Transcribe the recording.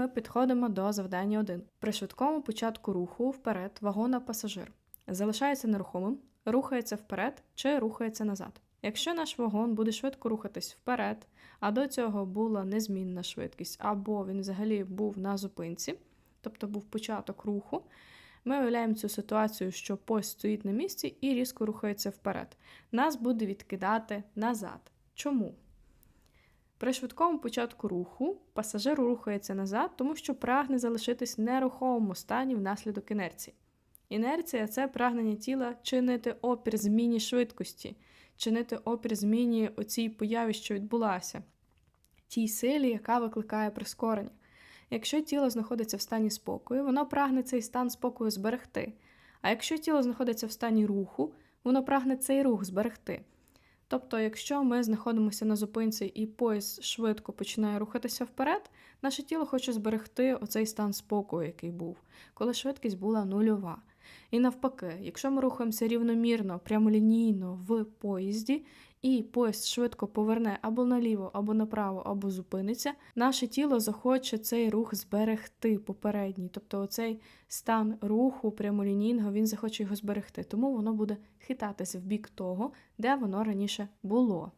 ми підходимо до завдання 1. При швидкому початку руху вперед вагона пасажир залишається нерухомим, рухається вперед чи рухається назад. Якщо наш вагон буде швидко рухатись вперед, а до цього була незмінна швидкість, або він взагалі був на зупинці, тобто був початок руху, ми уявляємо цю ситуацію, що поїзд стоїть на місці і різко рухається вперед. Нас буде відкидати назад. Чому? При швидкому початку руху пасажир рухається назад, тому що прагне залишитись в нерухомому стані внаслідок інерції. Інерція це прагнення тіла чинити опір зміні швидкості, чинити опір зміні оцій появі, що відбулася, тій силі, яка викликає прискорення. Якщо тіло знаходиться в стані спокою, воно прагне цей стан спокою зберегти. А якщо тіло знаходиться в стані руху, воно прагне цей рух зберегти. Тобто, якщо ми знаходимося на зупинці і поїзд швидко починає рухатися вперед, наше тіло хоче зберегти оцей стан спокою, який був, коли швидкість була нульова. І навпаки, якщо ми рухаємося рівномірно, прямолінійно в поїзді, і поїзд швидко поверне або наліво, або направо, або зупиниться, наше тіло захоче цей рух зберегти попередній. Тобто оцей стан руху прямолінійного, він захоче його зберегти, тому воно буде хитатися в бік того, де воно раніше було.